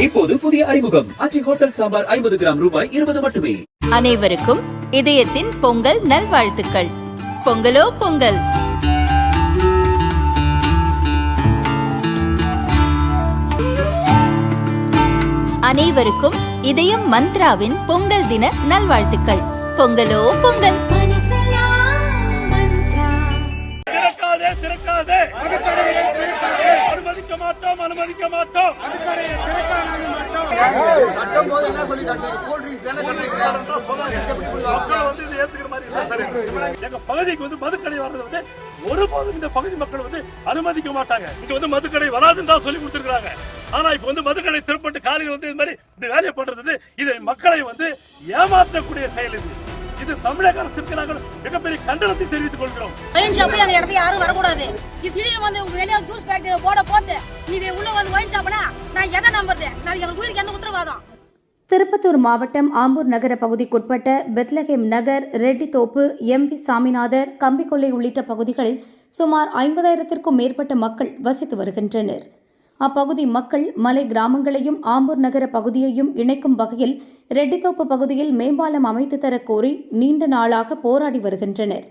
இப்போது புதிய அறிமுகம். அச்சி ஹோட்டல் சாம்பார் ஐம்பது கிராம் ரூபாய் இருபது மட்டுமே. அனைவருக்கும் இதயத்தின் பொங்கல் நல்வாழ்த்துக்கள். பொங்கலோ பொங்கல். அனைவருக்கும் இதயம் மந்த்ராவின் பொங்கல் தின நல்வாழ்த்துக்கள். பொங்கலோ பொங்கல். திறக்காதே திறக்காதே. அனுமதிக்க மாட்டோம். அனுமதிக்க மாட்டோம். மக்கள் வந்து இதை ஏத்துக்கிற மாதிரி இல்ல சார். எங்க பகுதிக்கு வந்து மதுக்கடை வர்றது வந்து ஒருபோதும் இந்த பகுதி மக்கள் வந்து அனுமதிக்க மாட்டாங்க. இங்க வந்து மதுக்கடை வராதுன்னு தான் சொல்லி கொடுத்துருக்காங்க ஆனா இப்ப வந்து மதுக்கடை திருப்பட்டு காலையில் வந்து இந்த மாதிரி இந்த வேலையை பண்றது வந்து இதை மக்களை வந்து ஏமாற்றக்கூடிய செயல் இது. இது தமிழக அரசுக்கு நாங்கள் மிகப்பெரிய கண்டனத்தை தெரிவித்துக் கொள்கிறோம். ஒயின் ஷாப்ல அந்த இடத்துக்கு யாரும் வரக்கூடாது. இது திடீர்னு வந்து உங்க வெளியே ஜூஸ் ஃபேக்டரி போட போட்டு நீ உள்ள வந்து ஒயின் ஷாப்னா நான் எதை நம்புறது? நான் எனக்கு உயிருக்கு எந்த உத்தரவாதம்? திருப்பத்தூர் மாவட்டம் ஆம்பூர் நகர பகுதிக்குட்பட்ட Bethlehem Nagar Rettithoppu M V Saminathar Kambikollai உள்ளிட்ட பகுதிகளில் சுமார் ஐம்பதாயிரத்திற்கும் மேற்பட்ட மக்கள் வசித்து வருகின்றனர். அப்பகுதி மக்கள் மலை கிராமங்களையும் ஆம்பூர் நகர பகுதியையும் இணைக்கும் வகையில் ரெட்டித்தோப்பு பகுதியில் மேம்பாலம் அமைத்து தரக் கோரி நீண்ட நாளாக போராடி வருகின்றனர்.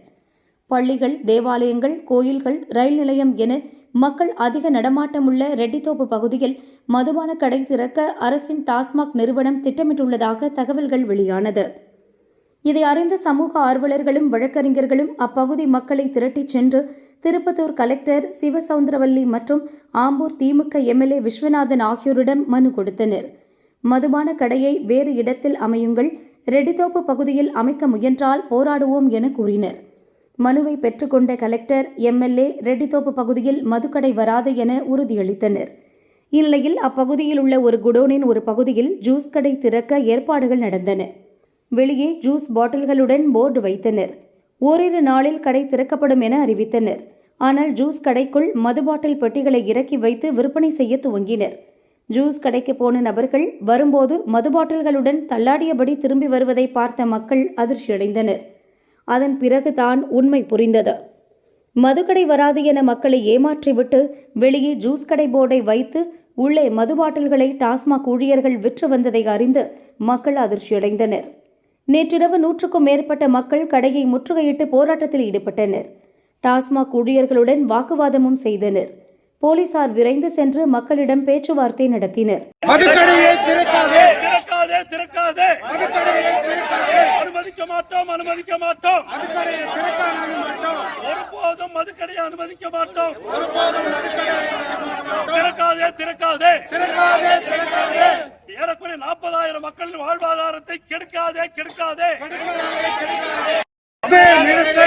பள்ளிகள் தேவாலயங்கள் கோயில்கள் ரயில் நிலையம் என மக்கள் அதிக நடமாட்டமுள்ள ரெட்டித்தோப்பு பகுதியில் மதுபான கடை திறக்க அரசின் டாஸ்மாக் நிறுவனம் திட்டமிட்டுள்ளதாக தகவல்கள் வெளியானது. இதை அறிந்த சமூக ஆர்வலர்களும் வழக்கறிஞர்களும் அப்பகுதி மக்களை திரட்டிச் சென்று திருப்பத்தூர் கலெக்டர் சிவசவுந்தரவல்லி மற்றும் ஆம்பூர் திமுக எம்எல்ஏ விஸ்வநாதன் ஆகியோரிடம் மனு கொடுத்தனர். மதுபான கடையை வேறு இடத்தில் அமையுங்கள் ரெடிதோப்பு பகுதியில் அமைக்க முயன்றால் போராடுவோம் என கூறினர். மனுவை பெற்றுக்கொண்ட கலெக்டர் எம்எல்ஏ ரெட்டித்தோப்பு பகுதியில் மதுக்கடை வராது என உறுதியளித்தனர். இந்நிலையில் அப்பகுதியில் உள்ள ஒரு குடோனின் ஒரு பகுதியில் ஜூஸ் கடை திறக்க ஏற்பாடுகள் நடந்தன. வெளியே ஜூஸ் பாட்டில்களுடன் போர்டு வைத்தனர். ஓரிரு நாளில் கடை திறக்கப்படும் என அறிவித்தனர். ஆனால் ஜூஸ் கடைக்குள் மது பாட்டில் பெட்டிகளை இறக்கி வைத்து விற்பனை செய்ய துவங்கினர். ஜூஸ் கடைக்கு போன நபர்கள் வரும்போது மது பாட்டில்களுடன் தள்ளாடியபடி திரும்பி வருவதை பார்த்த மக்கள் அதிர்ச்சியடைந்தனர். அதன் பிறகுதான் உண்மை புரிந்தது. மதுக்கடை வராது என மக்களை ஏமாற்றிவிட்டு வெளியே ஜூஸ் கடை போர்டை வைத்து உள்ளே மது பாட்டில்களை டாஸ்மாக் ஊழியர்கள் விற்று வந்ததை அறிந்து மக்கள் அதிர்ச்சியடைந்தனர். நேற்றிரவு நூற்றுக்கும் மேற்பட்ட மக்கள் கடையை முற்றுகையிட்டு போராட்டத்தில் ஈடுபட்டனர். டாஸ்மாக் ஊழியர்களுடன் வாக்குவாதமும் செய்தனர். போலீசார் விரைந்து சென்று மக்களிடம் பேச்சுவார்த்தை நடத்தினர் மதுக்கடையை திறக்காதே திறக்காதே திறக்காதே அனுமதிக்க மாட்டோம் அனுமதிக்க மாட்டோம் மதுக்கடையை திறக்க நாங்க மாட்டோம் ஒருபோதும் மதுக்கடையை அனுமதிக்க மாட்டோம் திறக்காதே திறக்காதே திறக்காதே திறக்காதே ஏறக்குறைய நாற்பதாயிரம் மக்களின் வாழ்வாதாரத்தை கெடுக்காதே கெடுக்காதே. நிறுத்து.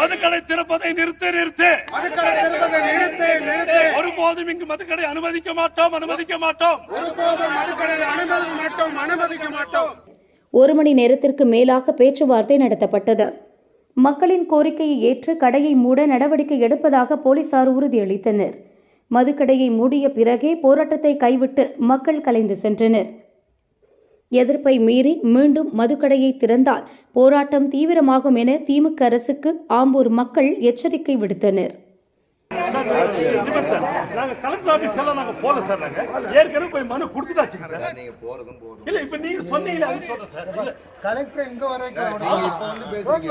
மதுக்கடை திறப்பதை நிறுத்து நிறுத்து. மதுக்கடை திறப்பதை நிறுத்து நிறுத்து. ஒருபோதும் இங்கு மதுக்கடை அனுமதிக்க மாட்டோம் அனுமதிக்க மாட்டோம். ஒருபோதும் மதுக்கடையை அனுமதிக்க மாட்டோம் அனுமதிக்க மாட்டோம். ஒரு மணி நேரத்திற்கு மேலாக பேச்சுவார்த்தை நடத்தப்பட்டது. மக்களின் கோரிக்கையை ஏற்று கடையை மூட நடவடிக்கை எடுப்பதாக போலீசார் உறுதியளித்தனர். மதுக்கடையை மூடிய பிறகே போராட்டத்தை கைவிட்டு மக்கள் கலைந்து சென்றனர். எதிர்ப்பை மீறி மீண்டும் மதுக்கடையை திறந்தால் போராட்டம் தீவிரமாகும் என திமுக அரசுக்கு ஆம்பூர் மக்கள் எச்சரிக்கை விடுத்தனர். நாங்க கலெக்டர் ஆபீஸ்க்கெல்லாம் நாங்க போல சார் நாங்க. ஏற்கனவே போய் மனு கொடுத்துட்டாச்சுங்க சார். நீங்க போறதும் போதும். இல்ல இப்ப நீங்க சொன்னீங்களே அது சொல்றேன் சார். இல்ல. கலெக்டர் இங்க வர இப்ப வந்து பேசுறீங்க.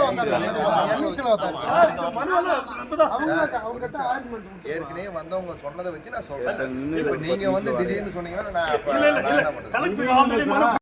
சார், இந்த மனுவெல்லாம் இப்பதான் அவங்ககிட்ட ஆர்குமெண்ட் ஏற்கனவே வந்தவங்க சொன்னதை வச்சு நான் சொல்றேன். இப்ப நீங்க வந்து திடீர்னு சொன்னீங்கன்னா நான் கலெக்டர்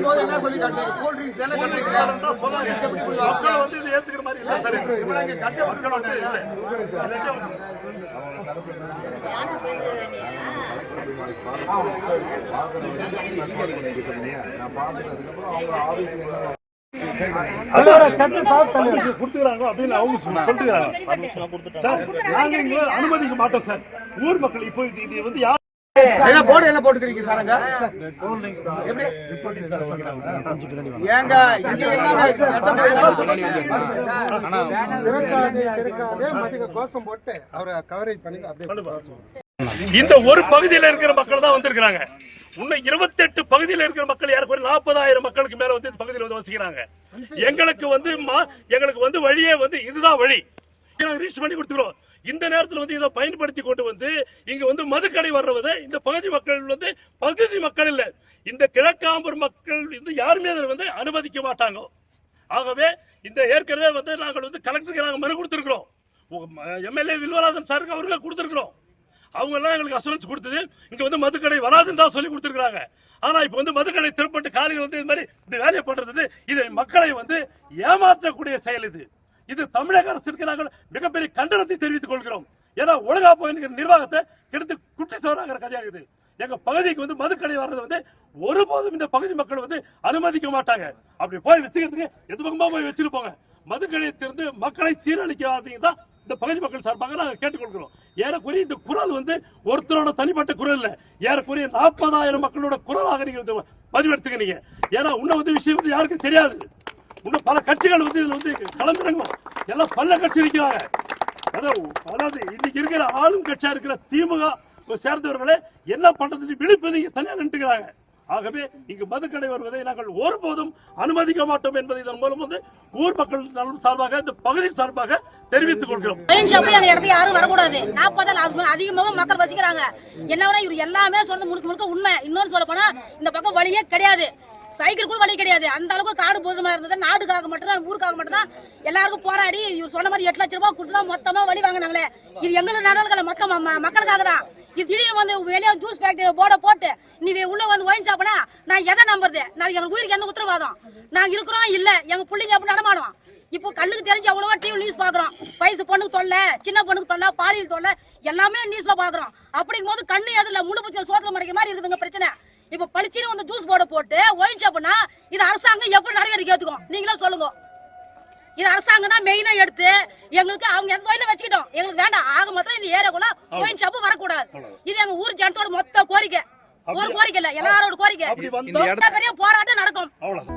போது என்ன சொல்லி மக்கள் வந்து இதை ஏத்துக்கிற மாதிரி இல்ல சார் மக்கள் வந்து இல்ல. அப்படின்னு சொல்லி- சார், அனுமதிக்க மாட்டோம் சார் ஊர் மக்கள் இப்போ இது வந்து யார் என்ன போர்டு என்ன போட்டுக்கிறீங்க சாருங்க. ஏங்க கோஷம் போட்டு அவரை கவரேஜ் பண்ணி அப்படியே இந்த ஒரு பகுதியில இருக்கிற மக்கள் தான் வந்திருக்கிறாங்க. இன்னும் இருபத்தி எட்டு பகுதியில் இருக்கிற மக்கள் யாருக்கு நாற்பதாயிரம் மக்களுக்கு மேல வந்து இந்த பகுதியில் வந்து வசிக்கிறாங்க. எங்களுக்கு வந்து எங்களுக்கு வந்து வழியே வந்து இதுதான் வழி. ரீச் பண்ணி கொடுத்துக்கிறோம்? இந்த நேரத்தில் வந்து இதை பயன்படுத்தி கொண்டு வந்து இங்க வந்து மதுக்கடை வர்றதை இந்த பகுதி மக்கள் வந்து பகுதி மக்கள் இல்லை இந்த கிழக்காம்பூர் மக்கள் வந்து யாருமே அதை வந்து அனுமதிக்க மாட்டாங்க? ஆகவே இந்த ஏற்கனவே வந்து நாங்கள் வந்து கலெக்டருக்கு நாங்கள் மனு கொடுத்துருக்கிறோம். எம்எல்ஏ வில்வராஜன் சாருக்கு அவருக்கு கொடுத்துருக்குறோம். அவங்க எல்லாம் எங்களுக்கு அசூரன்ஸ் கொடுத்தது இங்க வந்து மதுக்கடை வராதுன்னு தான் சொல்லி கொடுத்துருக்காங்க ஆனா இப்ப வந்து மதுக்கடை திருப்பட்டு காலையில் வந்து இது மாதிரி இந்த வேலையை பண்றது இது மக்களை வந்து ஏமாற்றக்கூடிய செயல் இது. இது தமிழக அரசிற்கு நாங்கள் மிகப்பெரிய கண்டனத்தை தெரிவித்துக் கொள்கிறோம். ஏன்னா ஒழுங்கா போய் நிர்வாகத்தை கெடுத்து குட்டி சோறாகிற கதையாகுது எங்க பகுதிக்கு வந்து மதுக்கடை வர்றது வந்து ஒருபோதும் இந்த பகுதி மக்கள் வந்து அனுமதிக்க மாட்டாங்க. அப்படி போய் வச்சுக்கிறதுக்கு எது பக்கமா போய் வச்சுட்டு மதுக்கடையை திறந்து மக்களை சீரழிக்காதீங்க தான் இந்த பகுதி மக்கள் சார்பாக நாங்கள் கேட்டுக்கொள்கிறோம். ஏறக்குறைய இந்த குரல் வந்து ஒருத்தரோட தனிப்பட்ட குரல் இல்லை. ஏறக்குறைய நாற்பதாயிரம் மக்களோட குரலாக நீங்க வந்து ஏன்னா இன்னும் வந்து விஷயம் வந்து யாருக்கும் தெரியாது. இன்னும் பல கட்சிகள் வந்து இதில் வந்து கலந்துருங்க எல்லாம் பல கட்சி இருக்கிறாங்க அதாவது அதாவது இன்னைக்கு இருக்கிற ஆளும் கட்சியா இருக்கிற திமுக சேர்ந்தவர்களே என்ன பண்றதுன்னு விழிப்பது தனியாக நின்றுக்கிறாங்க. ஆகவே இங்கு மதுக்கடை வருவதை நாங்கள் ஒருபோதும் அனுமதிக்க மாட்டோம் என்பதை இதன் மூலம் வந்து ஊர் மக்கள் நலன் சார்பாக இந்த பகுதி சார்பாக தெரிவித்துக் கொள்கிறோம். அந்த இடத்துக்கு யாரும் வரக்கூடாது. நாற்பதால் அது அதிகமாக மக்கள் வசிக்கிறாங்க. என்ன இவர் எல்லாமே சொன்னது முழுக்க முழுக்க உண்மை. இன்னொன்று சொல்ல போனா இந்த பக்கம் வழியே கிடையாது. சைக்கிள் கூட வழி கிடையாது. அந்த அளவுக்கு காடு போதுமா இருந்தது. நாட்டுக்காக மட்டும்தான் ஊருக்காக மட்டும்தான் எல்லாருக்கும் போராடி இவர் சொன்ன மாதிரி எட்டு லட்ச ரூபாய் கொடுத்தா மொத்தமா வழி வாங்கினாங்களே. இது எங்களுக்கு நடவடிக்கை மொத்தம் ம- மக்களுக்காக தான் இது திடீர்னு வந்து வெளியே ஜூஸ் ஃபேக்டரி போர்டை போட்டு நீ உள்ள வந்து ஒயின் சாப்பிடா நான் எதை நம்புறது? நான் எங்க உயிருக்கு எந்த உத்தரவாதம்? நாங்க இருக்கிறோம் இல்ல எங்க பிள்ளைங்க அப்படி நடமாடும். இப்போ கண்ணுக்கு தெரிஞ்சு அவ்வளவா டிவி நியூஸ் பாக்குறோம். வயசு பொண்ணுக்கு தொல்லை சின்ன பொண்ணுக்கு தொல்லை பாலியல் தொல்லை எல்லாமே நியூஸ்ல பாக்குறோம். அப்படிங்கும் போது கண்ணு எதுல முழு பூச்சி சோத்துல மறைக்க மாதிரி இருக்குதுங்க பிரச்சனை. இப்போ பளிச்சுன்னு வந்து ஜூஸ் போர்டை போட்டு ஒயின் ஷாப்னா இது அரசாங்கம் எப்படி நடவடிக்கை ஏத்துக்கும்? நீங்களே சொல்லுங்க. இது அரசாங்கம் தான் மெயினா எடுத்து எங்களுக்கு அவங்க எந்த கோயில வச்சுக்கிட்டோம்? எங்களுக்கு வேண்டாம். ஆக மொத்தம் இந்த ஏரியாக்குள்ள ஒயின் ஷாப்பு வரக்கூடாது. இது எங்க ஊர் ஜனத்தோட மொத்த கோரிக்கை. ஒரு கோரிக்கை இல்ல எல்லாரோட கோரிக்கை. பெரிய போராட்டம் நடக்கும். அவ்வளவுதான்.